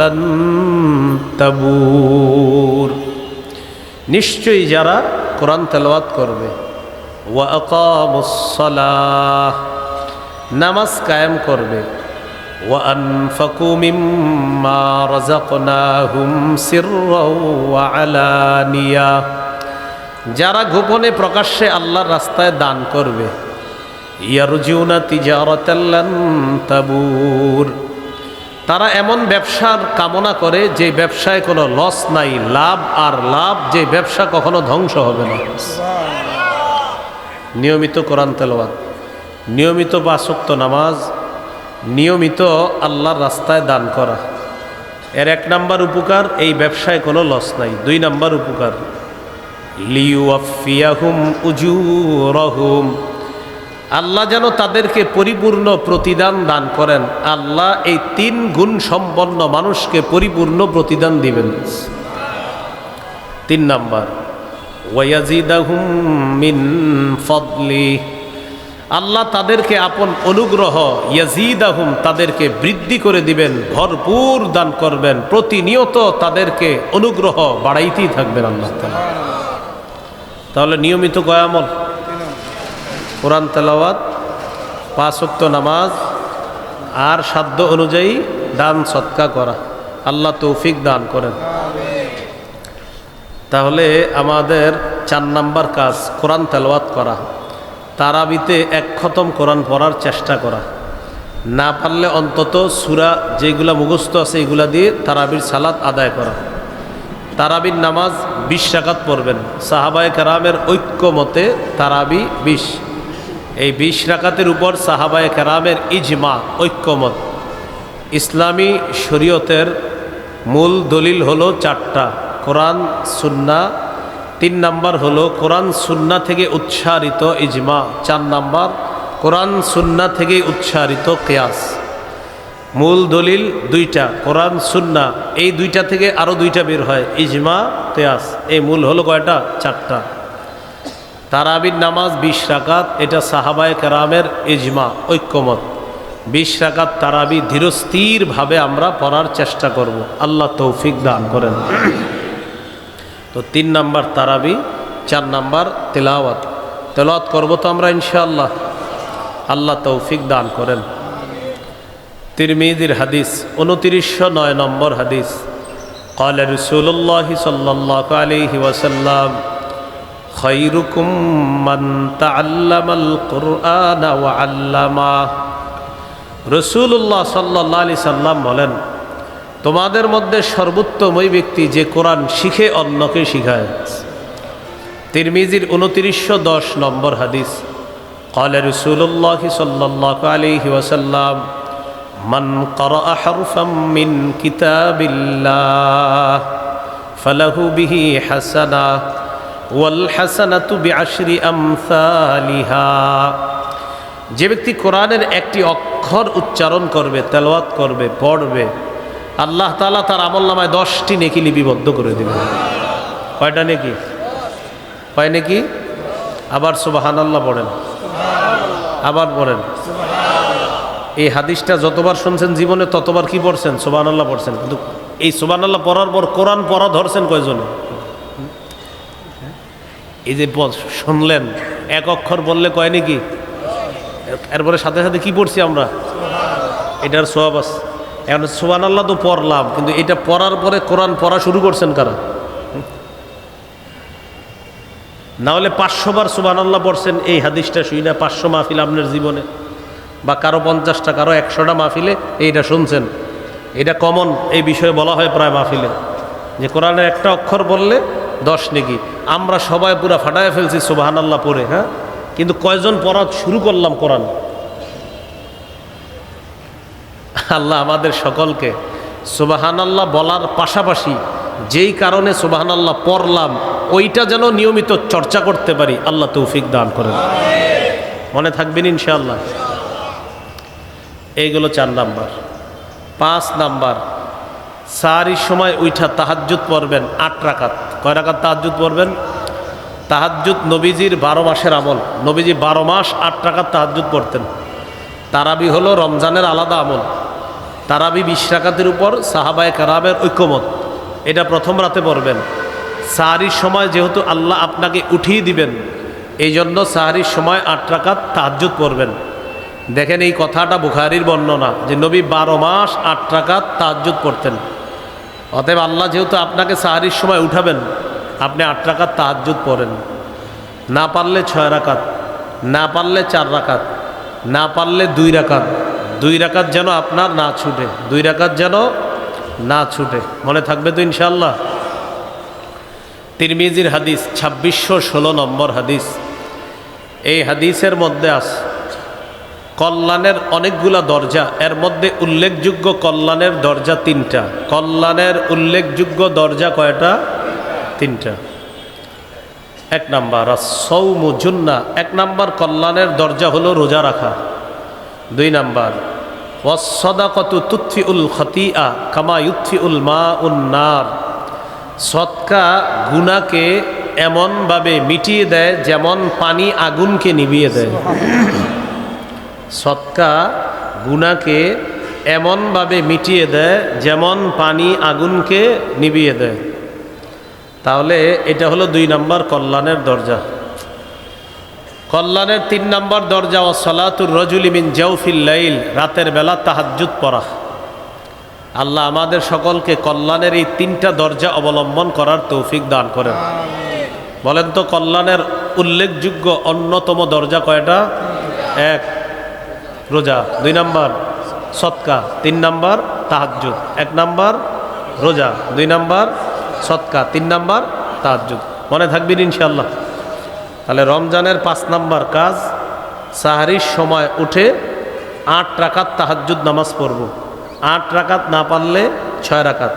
لن تبور নিশ্চয়ই যারা কোরআন তেলাওয়াত করবে ওয়া আকামুসসালাহ নামাজ কায়েম করবে ওয়া আনফাকু মিম্মা রাযাকনাহুম সিররাও ওয়া আলানিয়া যারা গোপনে প্রকাশ্যে আল্লাহর রাস্তায় দান করবে ইয়ারজুনা তিজারাতাল্লান তাবুর তারা এমন ব্যবসার কামনা করে যে ব্যবসায় কোনো লস নাই, লাভ আর লাভ, যে ব্যবসা কখনো ধ্বংস হবে না। নিয়মিত কোরআন তেলাওয়াত, নিয়মিত বাসক্ত নামাজ, নিয়মিত আল্লাহর রাস্তায় দান করা। এর এক নাম্বার উপকার, এই ব্যবসায় কোনো লস নাই। দুই নাম্বার উপকার লিউফিয়াহুম উজুরহুম। আল্লাহ যেন তাদেরকে পরিপূর্ণ প্রতিদান দান করেন। আল্লাহ এই তিন গুণ সম্পন্ন মানুষকে পরিপূর্ণ প্রতিদান দিবেন। তিন নাম্বার মিন ফদলি। আল্লাহ তাদেরকে আপন অনুগ্রহ ইয়াজিদাহুম তাদেরকে বৃদ্ধি করে দিবেন, ভরপুর দান করবেন, প্রতিনিয়ত তাদেরকে অনুগ্রহ বাড়াইতেই থাকবেন আল্লাহ তাহলে নিয়মিত গয়ামল কোরআন তেলাওয়াত পাঁচক্ত নামাজ, আর সাধ্য অনুযায়ী দান, সৎকা করা। আল্লাহ তৌফিক দান করেন। তাহলে আমাদের চার নাম্বার কাজ, কোরআন তেলাওয়াত করা। তারাবিতে এক খতম কোরআন পড়ার চেষ্টা করা। না পারলে অন্তত সুরা যেগুলা মুখস্থ আছে এগুলা দিয়ে তারাবির সালাত আদায় করা। তারাবির নামাজ বিশ রাকাত পড়বেন। সাহাবায় কারামের ঐক্য মতে তারাবি বিশ। এই বিশ রাকাতের উপর সাহাবায় কেরামের ইজমা, ঐক্যমত। ইসলামী শরীয়তের মূল দলিল হলো চারটা, কোরআন, সুন্না। তিন নাম্বার হলো কোরআন, সুন্না থেকে উচ্চারিত ইজমা। চার নাম্বার, কোরআন, সুন্না থেকে উচ্চারিত কেয়াস। মূল দলিল দুইটা, কোরআন, সুন্না। এই দুইটা থেকে আরও দুইটা বের হয়, ইজমা তেয়াস এই মূল হলো কয়টা? চারটা। তারাবির নামাজ বিশ রাকাত এটা সাহাবায় কেরামের ইজমা ঐক্যমত বিশ রাকাত তারাবি ধীরস্থিরভাবে আমরা পড়ার চেষ্টা করব আল্লাহ তৌফিক দান করেন তো তিন নাম্বার তারাবি চার নাম্বার তেলাওয়াত তেলাওয়াত করবো তো আমরা ইনশাআল্লাহ আল্লাহ তৌফিক দান করেন তিরমিদির হাদিস উনতিরিশশো নয় নম্বর হাদিস قال رسول الله صلى الله عليه وسلم خيركم من تعلم القرآن وعلمه রসুল্লাহ সাল্লাহ আলি সাল্লাম বলেন তোমাদের মধ্যে সর্বোত্তম ওই ব্যক্তি যে কোরআন শিখে অন্যকে শিখায় তিরমিজির উনতিরিশশো দশ নম্বর হাদিস قال رسول الله صلى الله عليه وسلم من قرأ حرفا من كتاب الله فله به حسنة যে ব্যক্তি কোরআনের একটি অক্ষর উচ্চারণ করবে, তেলাওয়াত করবে, পড়বে, আল্লাহ তালা তার আমল নামায় দশটি নেকি লিপিবদ্ধ করে দেবে কয়টা নেকি? কয় নেকি? আবার সুবাহান আল্লাহ পড়েন। আবার পড়েন। এই হাদিসটা যতবার শুনছেন জীবনে ততবার কি পড়ছেন? সুবাহান আল্লাহ পড়ছেন। কিন্তু এই সুবাহান আল্লাহ পড়ার পর কোরআন পড়া ধরছেন কয়জনে? এই যে শুনলেন? এক অক্ষর বললে কয় নাকি? এরপরে সাথে সাথে কি পড়ছি আমরা? এটার সোয়াব আছে। এখন সোবান আল্লাহ তো পড়লাম, কিন্তু এটা পড়ার পরে কোরআন পড়া শুরু করছেন কারা? না হলে পাঁচশো বার সুবান আল্লাহ পড়ছেন, এই হাদিসটা শুই না, পাঁচশো মাহফিল আপনার জীবনে। বা কারও পঞ্চাশটা, কারও একশোটা মাহফিলে এইটা শুনছেন। এটা কমন এই বিষয়ে বলা হয় প্রায় মাহফিলে। যে কোরআনের একটা অক্ষর বললে দশ নেকি। আমরা সবাই পুরা ফাটায় ফেলছি সুবাহান আল্লাহ পড়ে হ্যাঁ? কিন্তু কয়জন পড়া শুরু করলাম কোরআন? আল্লাহ আমাদের সকলকে সুবাহান আল্লাহ বলার পাশাপাশি যেই কারণে সুবাহান আল্লাহ পড়লাম, ওইটা যেন নিয়মিত চর্চা করতে পারি, আল্লাহ তৌফিক দান করেন। মনে থাকবেন ইনশাআল্লাহ। এইগুলো চার নাম্বার। পাঁচ নাম্বার সারির সময় উইঠা তাহাজ্জুদ পড়বেন আট রাকাত। কয় রাকাত তাহাজ্জুদ পড়বেন? তাহাজ্জুদ নবীজির বারো মাসের আমল। নবীজি বারো মাস আট রাকাত তাহাজ্জুদ পড়তেন। তারাবি হলো রমজানের আলাদা আমল। তারাবি বিশ রাকাতের উপর সাহাবায় কারামের ঐক্যমত। এটা প্রথম রাতে পড়বেন। সাহারির সময় যেহেতু আল্লাহ আপনাকে উঠিয়ে দিবেন এই জন্য সাহারির সময় আট রাকাত তাহাজ্জুদ পড়বেন। দেখেন এই কথাটা বুখারির বর্ণনা যে নবী বারো মাস আট রাকাত তাহাজ্জুদ পড়তেন। অতএব আল্লাহ যেহেতু আপনাকে সাহারির সময় উঠাবেন, আপনি আট রাকাত তাহাজ্জুদ পড়েন। না পারলে ছয় রাকাত, না পারলে চার রাকাত, না পারলে দুই রাকাত দুই রাকাত যেন আপনার না ছুটে, দুই রাকাত যেন না ছুটে। মনে থাকবে তো ইনশাল্লাহ তিরমিজির হাদিস, ছাব্বিশশো ষোলো নম্বর হাদিস। এই হাদিসের মধ্যে আছে কল্যাণের অনেকগুলা দরজা, এর মধ্যে উল্লেখযোগ্য কল্যাণের দরজা তিনটা। কল্যাণের উল্লেখযোগ্য দরজা কয়টা? তিনটা। এক নাম্বার সৌমু জুন্না। এক নাম্বার কল্যাণের দরজা হলো রোজা রাখা। দুই নাম্বার ওয়াসদাকত তুৎফি উল খতিয়া কামা ইউৎফি উল মা উন্নার সৎকা গুনাকে এমনভাবে মিটিয়ে দেয় যেমন পানি আগুনকে নিভিয়ে দেয়। সৎকা গুনাকে এমনভাবে মিটিয়ে দেয় যেমন পানি আগুনকে নিভিয়ে দেয়। তাহলে এটা হলো দুই নম্বর কল্যাণের দরজা। কল্যাণের তিন নম্বর দরজা ও সলাতুর রজুলিমিন জৌফিল লাইল, রাতের বেলা তাহাজ্জুদ পড়া। আল্লাহ আমাদের সকলকে কল্যাণের এই তিনটা দরজা অবলম্বন করার তৌফিক দান করেন। বলেন তো, কল্যাণের উল্লেখযোগ্য অন্যতম দরজা কয়টা? এক রোজা, দুই নাম্বার সৎকা, তিন নাম্বার তাহাজ্জুদ, এক নাম্বার রোজা, দুই নাম্বার সৎকা, তিন নাম্বার তাহাজ্জুদ। মনে থাকবেন ইনশাল্লাহ তাহলে রমজানের পাঁচ নাম্বার কাজ, সাহারির সময় উঠে আট রাকাত তাহাজ্জুদ নামাজ পড়ব। আট রাকাত না পারলে ছয় রাকাত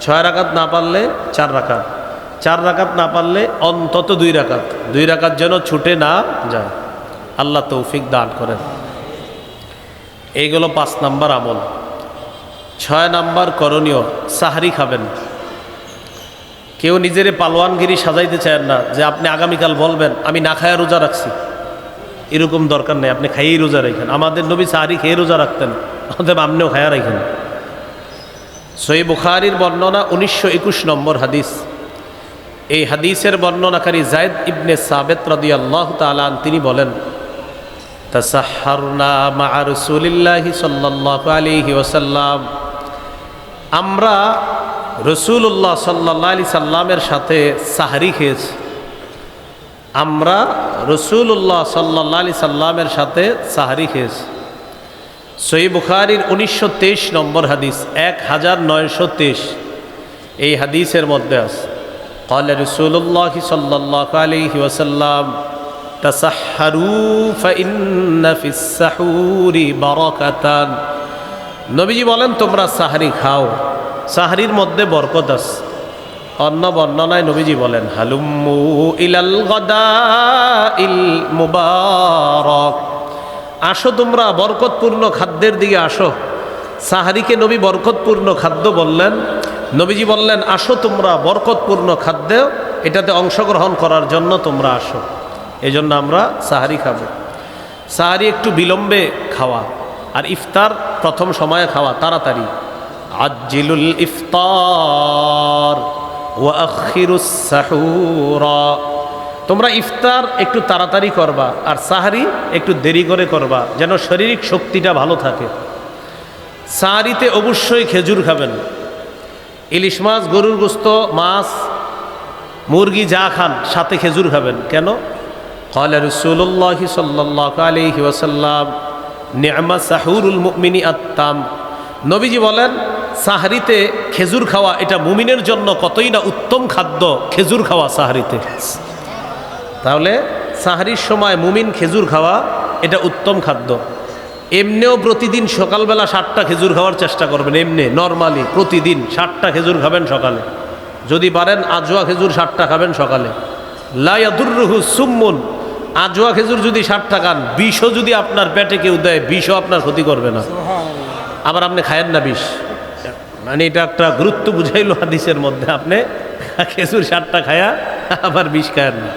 ছয় রাকাত না পারলে চার রাকাত চার রাকাত না পারলে অন্তত দুই রাকাত দুই রাকাত যেন ছুটে না যায়। আল্লাহ তৌফিক দান করেন। এইগুলো পাঁচ নাম্বার আমল। ছয় নাম্বার করণীয়, সাহারি খাবেন। কেউ নিজের পালোয়ানগিরি সাজাইতে চান না যে আপনি আগামীকাল বলবেন, আমি না খায়া রোজা রাখছি। এরকম দরকার নেই, আপনি খাইয়েই রোজা রাখেন। আমাদের নবী সাহারি খেয়ে রোজা রাখতেন আমাদের আপনিও খায়া রাখেন। সই বুখারির বর্ণনা উনিশশো একুশ নম্বর হাদিস। এই হাদিসের বর্ণনাকারী জায়দ ইবনে সাবেত রদি আল্লাহ তালান তিনি বলেন তাসাহারনা মা রসুলিল্লাহি সাল্লাল্লাহু আলাইহি ওয়াসাল্লাম আমরা রসুল্লাহ সাল্লাহ আলি সাল্লামের সাথে সাহারি খেয়েছি আমরা রসুল্লাহ সাল্লাহ আলি সাল্লামের সাথে সাহারি খেয়েছি সই বুখারির উনিশশো তেইশ নম্বর হাদিস এক হাজার নয়শো তেইশ এই হাদিসের মধ্যে আছে قال رسول الله صلى الله عليه وسلم নবীজি বলেন, তোমরা সাহারি খাও। সাহারির মধ্যে বরকত আছে। অন্ন বর্ণনায় নবীজি বলেন, হালুম্মু ইলাল ইল মুবারক। আসো তোমরা, বরকতপূর্ণ খাদ্যের দিকে আসো। সাহারিকে নবী বরকতপূর্ণ খাদ্য বললেন। নবীজি বললেন, আসো তোমরা বরকতপূর্ণ খাদ্য, এটাতে অংশগ্রহণ করার জন্য তোমরা আসো। এই জন্য আমরা সাহারি খাব। সাহারি একটু বিলম্বে খাওয়া, আর ইফতার প্রথম সময়ে খাওয়া, তাড়াতাড়ি। আজিলুল ইফতার সাহুরা। তোমরা ইফতার একটু তাড়াতাড়ি করবা, আর সাহারি একটু দেরি করে করবা, যেন শারীরিক শক্তিটা ভালো থাকে। সাহারিতে অবশ্যই খেজুর খাবেন। ইলিশ মাছ, গরুর গোস্ত, মাছ, মুরগি যা খান, সাথে খেজুর খাবেন। কেন? قال رسول الله صلى الله عليه وسلم نعم سحور المؤمن التام নবীজি বলেন সাহারিতে খেজুর খাওয়া এটা মুমিনের জন্য কতই না উত্তম খাদ্য খেজুর খাওয়া সাহারিতে তাহলে সাহারির সময় মুমিন খেজুর খাওয়া এটা উত্তম খাদ্য এমনিও প্রতিদিন সকালবেলা ষাটটা খেজুর খাওয়ার চেষ্টা করবেন এমনি নর্মালি প্রতিদিন ষাটটা খেজুর খাবেন সকালে যদি পারেন আজোয়া খেজুর ষাটটা খাবেন সকালে লাইয়াদুররুহু সুম্মুন আজোয়া খেজুর যদি ষাটটা খান বিষও যদি আপনার পেটে কেউ দেয় বিষও আপনার ক্ষতি করবে না। আবার আপনি খায়েন না বিষ। মানে এটা একটা গুরুত্ব বুঝাইলো হাদিসের মধ্যে আপনি খেজুর ষাটটা খায়া আবার বিষ খায়েন না।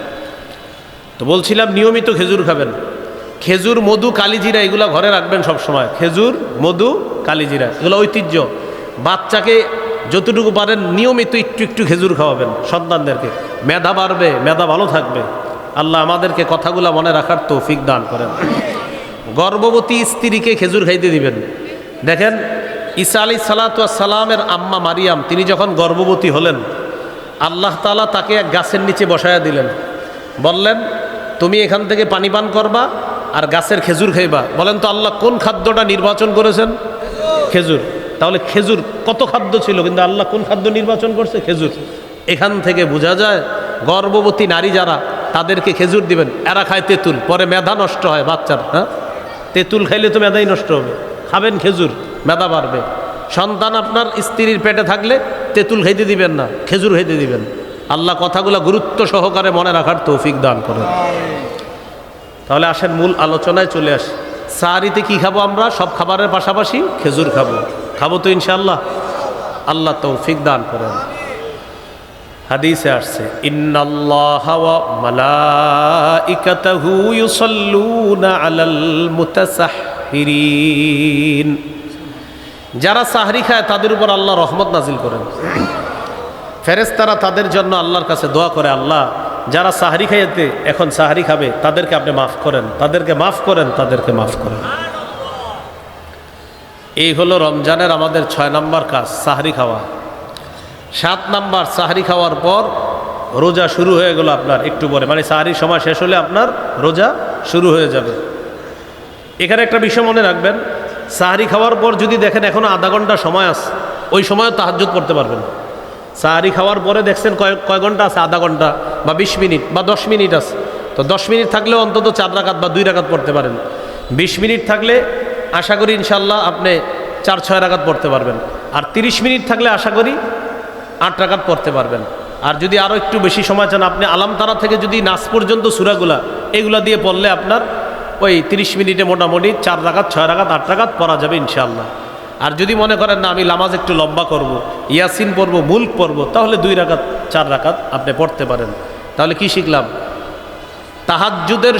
তো বলছিলাম নিয়মিত খেজুর খাবেন। খেজুর মধু কালিজিরা এগুলো ঘরে রাখবেন সব সময় খেজুর মধু কালিজিরা এগুলো ঐতিহ্য। বাচ্চাকে যতটুকু পারেন নিয়মিত একটু একটু খেজুর খাওয়াবেন সন্তানদেরকে। মেধা বাড়বে মেধা ভালো থাকবে। আল্লাহ আমাদেরকে কথাগুলো মনে রাখার তৌফিক দান করেন। গর্ভবতী স্ত্রীকে খেজুর খাইতে দিবেন। দেখেন, ঈসা আলী সালাতামের আম্মা মারিয়াম, তিনি যখন গর্ভবতী হলেন, আল্লাহ তালা তাকে এক গাছের নিচে বসায়া দিলেন। বললেন, তুমি এখান থেকে পানি পান করবা আর গাছের খেজুর খাইবা। বলেন তো, আল্লাহ কোন খাদ্যটা নির্বাচন করেছেন? খেজুর। তাহলে খেজুর কত খাদ্য ছিল? কিন্তু আল্লাহ কোন খাদ্য নির্বাচন করছে? খেজুর। এখান থেকে বোঝা যায়, গর্ভবতী নারী যারা তাদেরকে খেজুর দিবেন। এরা খায় তেঁতুল, পরে মেধা নষ্ট হয় বাচ্চার হ্যাঁ? তেঁতুল খাইলে তো মেধাই নষ্ট হবে। খাবেন খেজুর, মেধা বাড়বে। সন্তান আপনার স্ত্রীর পেটে থাকলে তেঁতুল খাইতে দিবেন না, খেজুর খাইতে দিবেন। আল্লাহ কথাগুলো গুরুত্ব সহকারে মনে রাখার তৌফিক দান করেন। তাহলে আসেন মূল আলোচনায় চলে আসি। সাহারিতে কি খাব আমরা? সব খাবারের পাশাপাশি খেজুর খাব। খাব তো ইনশাল্লাহ আল্লাহ তৌফিক দান করেন। হাদিসে আসছে যারা সাহরি খায়, তাদের উপর আল্লাহ রহমত নাজিল করেন। ফেরেশতারা তাদের জন্য আল্লাহর কাছে দোয়া করে, আল্লাহ, যারা সাহারি খাইতে এখন সাহারি খাবে, তাদেরকে আপনি মাফ করেন, তাদেরকে মাফ করেন, তাদেরকে মাফ করেন। এই হলো রমজানের আমাদের ছয় নম্বর কাজ, সাহারি খাওয়া। সাত নাম্বার সাহারি খাওয়ার পর রোজা শুরু হয়ে গেল আপনার একটু পরে। মানে সাহারির সময় শেষ হলে আপনার রোজা শুরু হয়ে যাবে। এখানে একটা বিষয় মনে রাখবেন, সাহারি খাওয়ার পর যদি দেখেন এখনও আধা ঘণ্টা সময় আছে, ওই সময়ও তাহাজ্জুদ পড়তে পারবেন। সাহারি খাওয়ার পরে দেখছেন কয় কয় ঘণ্টা আছে? আধা ঘণ্টা বা বিশ মিনিট বা দশ মিনিট আছে। তো দশ মিনিট থাকলেও অন্তত চার রাকাত বা দুই রাকাত পড়তে পারেন। বিশ মিনিট থাকলে আশা করি ইনশাল্লাহ আপনি চার, ছয় রাকাত পড়তে পারবেন। আর তিরিশ মিনিট থাকলে আশা করি আট রাকাত পড়তে পারবেন। আর যদি আরও একটু বেশি সময় চান, আপনি আলামতারা থেকে যদি নাচ পর্যন্ত সুরাগুলা, এগুলা দিয়ে পড়লে আপনার ওই তিরিশ মিনিটে মোটামুটি চার রাকাত, ছয় রাকাত, আট রাকাত পড়া যাবে ইনশাআল্লাহ। আর যদি মনে করেন, না, আমি লামাজ একটু লম্বা করব, ইয়াসিন পড়ব, মুল্ক পড়ব, তাহলে দুই রাকাত, চার রাকাত আপনি পড়তে পারেন। তাহলে কি শিখলাম? তাহাজ্জুদের